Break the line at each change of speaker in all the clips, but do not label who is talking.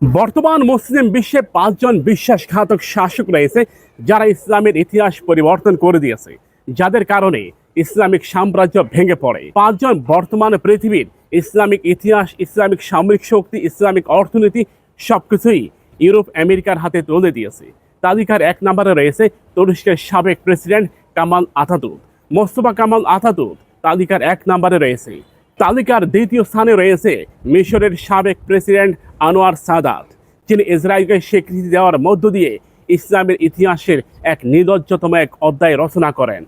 বর্তমান মুসলিম বিশ্বে পাঁচজন বিশ্বাসঘাতক শাসক রয়েছে যারা ইসলামের ইতিহাস পরিবর্তন করে দিয়েছে, যাদের কারণে ইসলামিক সাম্রাজ্য ভেঙে পড়ে। পাঁচজন বর্তমান পৃথিবীর ইসলামিক ইতিহাস, ইসলামিক সামরিক শক্তি, ইসলামিক অর্থনীতি সবকিছুই ইউরোপ আমেরিকার হাতে তুলে দিয়েছে। তালিকার এক নম্বরে রয়েছে তুরস্কের সাবেক president Kemal Ataturk Mustafa Kemal Ataturk তালিকার এক নম্বরে রয়েছে তালিকার দ্বিতীয় স্থানে রয়েছে মিশরের সাবেক প্রেসিডেন্ট আনোয়ার সাদাত, যিনি ইসরায়েলকে স্বীকৃতি দেওয়ার মধ্য দিয়ে ইসলামের ইতিহাসের এক নির্লজ্জতম এক অধ্যায় রচনা করেন।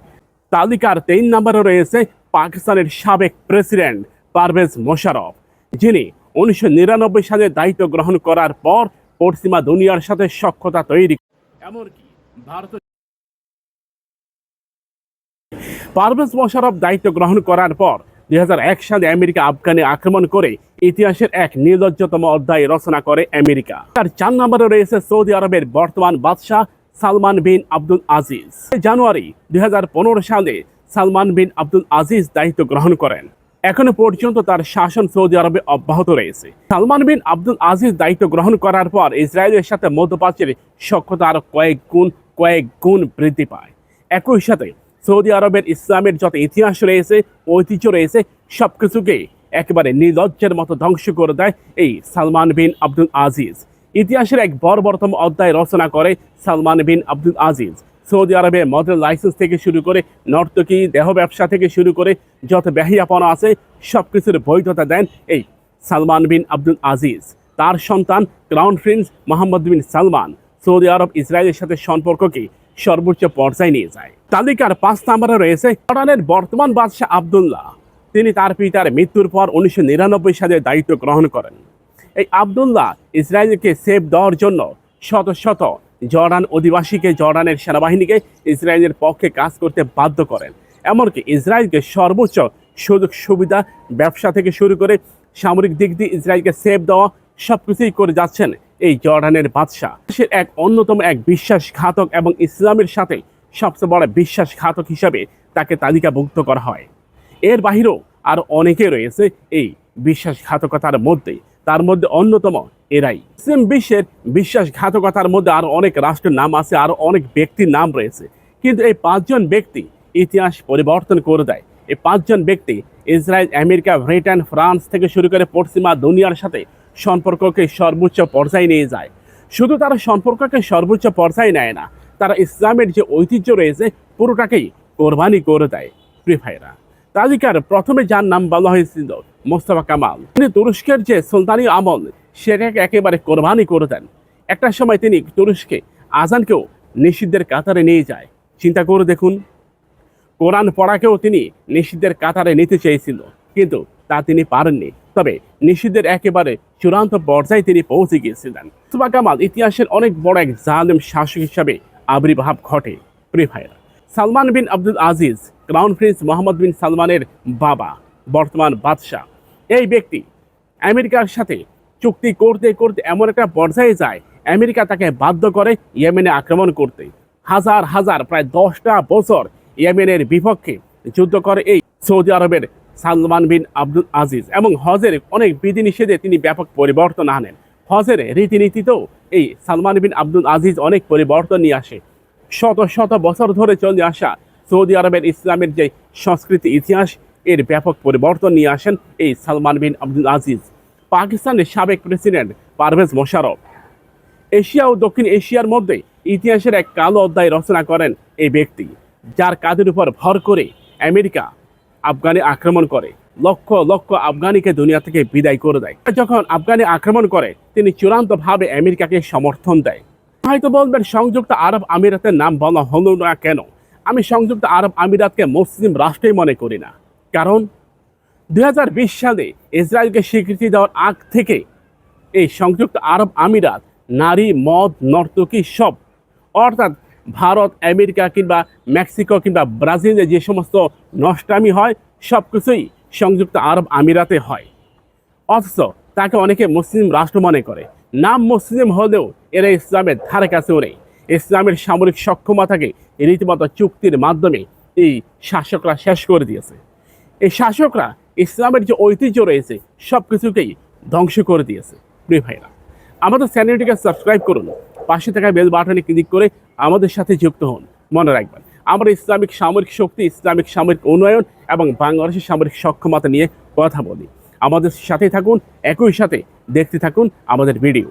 তালিকার তিন নম্বরে রয়েছে পাকিস্তানের সাবেক প্রেসিডেন্ট পারভেজ মোশারফ যিনি উনিশশো নিরানব্বই সালে দায়িত্ব গ্রহণ করার পর পশ্চিমা দুনিয়ার সাথে সক্ষতা তৈরি এমনকি ভারত পারভেজ মোশারফ দায়িত্ব গ্রহণ করার পর দুই হাজার এক সালে আমেরিকা আফগানে আক্রমণ করে ইতিহাসের এক নির্লজ্জতম অধ্যায় রচনা করে আমেরিকা। তার চার নম্বরে রয়েছে সৌদি আরবের বর্তমান বাদশাহ সালমান বিন আব্দুল আজিজ। জানুয়ারি দুই সালে সালমান বিন আব্দুল আজিজ দায়িত্ব গ্রহণ করেন। এখনও পর্যন্ত তার শাসন সৌদি আরবে অব্যাহত রয়েছে। সালমান বিন আব্দুল আজিজ দায়িত্ব গ্রহণ করার পর ইসরায়েলের সাথে মধ্যপ্রাচ্যের সক্ষতা আরও কয়েক গুণ কয়েক গুণ বৃদ্ধি পায়। একই সাথে সৌদি আরবের ইসলামের যত ইতিহাস রয়েছে, ঐতিহ্য রয়েছে, সবকিছুকে একেবারে নির্লজ্জের মতো ধ্বংস করে দেয় এই সালমান বিন আব্দুল আজিজ। ইতিহাসের এক বর্বরতম অধ্যায় রচনা করে Salman bin Abdul Aziz. Saudi আরবে মডেল লাইসেন্স থেকে শুরু করে নর্তকী, দেহ ব্যবসা থেকে শুরু করে যত ব্যাহিয়াপনা আছে সব কিছুর বৈধতা দেন এই সালমান বিন আব্দুল আজিজ। তার সন্তান crown prince Mohammed bin Salman Saudi Arab ইসরায়েলের সাথে সম্পর্ককে সর্বোচ্চ পর্যায়ে নিয়ে যায়। তালিকার পাঁচ নম্বরে রয়েছে জর্ডানের বর্তমান বাদশাহ আবদুল্লাহ। তিনি তার পিতার মৃত্যুর পর উনিশশো নিরানব্বই সালে দায়িত্ব গ্রহণ করেন। এই আবদুল্লাহ ইসরায়েলকে সেফ দেওয়ার জন্য শত শত জর্ডান অধিবাসীকে জর্ডানের সেনাবাহিনীকে ইসরায়েলের পক্ষে কাজ করতে বাধ্য করেন। এমনকি ইসরায়েলকে সর্বোচ্চ সুযোগ সুবিধা ব্যবসা থেকে শুরু করে সামরিক দিক দিয়ে ইসরায়েলকে সেফ দেওয়া সব কিছুই করে যাচ্ছেন এই জর্ডানের বাদশাহ। দেশের এক অন্যতম এক বিশ্বাসঘাতক এবং ইসলামের সাথে সবচেয়ে বড় বিশ্বাসঘাতক হিসাবে তাকে তালিকাভুক্ত করা হয়। এর বাহিরেও আর অনেকে রয়েছে এই বিশ্বাসঘাতকতার মধ্যে। তার মধ্যে অন্যতম এরাই। মুসলিম বিশ্বের বিশ্বাসঘাতকতার মধ্যে আরও অনেক রাষ্ট্রের নাম আছে, আরও অনেক ব্যক্তির নাম রয়েছে। কিন্তু এই পাঁচজন ব্যক্তি ইতিহাস পরিবর্তন করে দেয়। এই পাঁচজন ব্যক্তি ইসরায়েল, আমেরিকা, ব্রিটেন, ফ্রান্স থেকে শুরু করে পশ্চিমা দুনিয়ার সাথে সম্পর্ককে সর্বোচ্চ পর্যায়ে নিয়ে যায়। শুধু তারা সম্পর্ককে সর্বোচ্চ পর্যায়ে নেয় না, তারা ইসলামের যে ঐতিহ্য রয়েছে, পুরোটাকেই কোরবানি করে দেয়। প্রিয় ভাইরা তালিকার প্রথমে যার নাম বলা হয়েছিল মোস্তফা কামাল। তিনি তুরস্কের যে সুলতানি আমল, সেটাকে একেবারে কোরবানি করে দেন। একটা সময় তিনি তুরস্কে আজানকেও নিষিদ্ধের কাতারে নিয়ে যায়। চিন্তা করে দেখুন, কোরআন পড়াকেও তিনি নিষিদ্ধের কাতারে নিতে চেয়েছিল। কিন্তু তা তিনি পারেননি। তবে নিষিদ্ধের একেবারে চূড়ান্ত পর্যায়ে তিনি পৌঁছে গিয়েছিলেন। সুবা কামাল ইতিহাসের অনেক বড় এক জালেম শাসক হিসাবে আবির্ভাব ঘটে। প্রিয় ভাইরা Salman bin Abdul Aziz, crown prince Mohammed bin সালমানের বাবা, বর্তমান বাদশাহ। এই ব্যক্তি আমেরিকার সাথে চুক্তি করতে করতে এমন একটা পর্যায়ে যায়, আমেরিকা তাকে বাধ্য করে ইয়েমেনে আক্রমণ করতে। হাজার হাজার, প্রায় দশটা বছর ইয়েমেনের বিপক্ষে যুদ্ধ করে এই সৌদি আরবের সালমান বিন আব্দুল আজিজ এবং হজের অনেক বিধিনিষেধে তিনি ব্যাপক পরিবর্তন আনেন। হজের রীতিনীতিতেও এই সালমান বিন আব্দুল আজিজ অনেক পরিবর্তন নিয়ে আসে। শত শত বছর ধরে চলে আসা সৌদি আরবের ইসলামের যে সংস্কৃতি ইতিহাস, এর ব্যাপক পরিবর্তন নিয়ে আসেন এই সালমান বিন আব্দুল আজিজ। পাকিস্তানের সাবেক প্রেসিডেন্ট পারভেজ মোশারফ এশিয়া ও দক্ষিণ এশিয়ার মধ্যে ইতিহাসের এক কালো অধ্যায় রচনা করেন এই ব্যক্তি, যার কাজের উপর ভর করে আমেরিকা আফগানে আক্রমণ করে, লক্ষ লক্ষ আফগানিকে দুনিয়া থেকে বিদায় করে দেয়। যখন আফগানে আক্রমণ করে, তিনি চূড়ান্তভাবে আমেরিকাকে সমর্থন দেয়। হয়তো বলবেন, সংযুক্ত আরব আমিরাতের নাম বলা হলো না কেন? আমি সংযুক্ত আরব আমিরাতকে মুসলিম রাষ্ট্রই মনে করি না। কারণ, দুই হাজার বিশ সালে ইসরায়েলকে স্বীকৃতি দেওয়ার আগ থেকে এই সংযুক্ত আরব আমিরাত নারী, মদ, নর্তকী সব, অর্থাৎ ভারত, আমেরিকা কিংবা মেক্সিকো কিংবা ব্রাজিলে যে সমস্ত নষ্টামি হয় সব কিছুই সংযুক্ত আরব আমিরাতে হয়। অথচ তাকে অনেকে মুসলিম রাষ্ট্র মনে করে। নাম মুসলিম হলেও এরা ইসলামের ধারে কাছেও নেই। ইসলামের সামরিক সক্ষমতাকে রীতিমতো চুক্তির মাধ্যমে এই শাসকরা শেষ করে দিয়েছে। এই শাসকরা ইসলামের যে ঐতিহ্য রয়েছে সব কিছুকেই ধ্বংস করে দিয়েছে। প্রিয় ভাইরা, আমাদের চ্যানেলটিকে সাবস্ক্রাইব করুন। পাশে থাকা বেল বাটনে ক্লিক করে আমাদের সাথে যুক্ত হন। মনে রাখবেন, আমরা ইসলামিক সামরিক শক্তি, ইসলামিক সামরিক উন্নয়ন এবং বাংলাদেশের সামরিক সক্ষমতা নিয়ে কথা বলি। আমাদের সাথে থাকুন, একই সাথে দেখতে থাকুন আমাদের ভিডিও।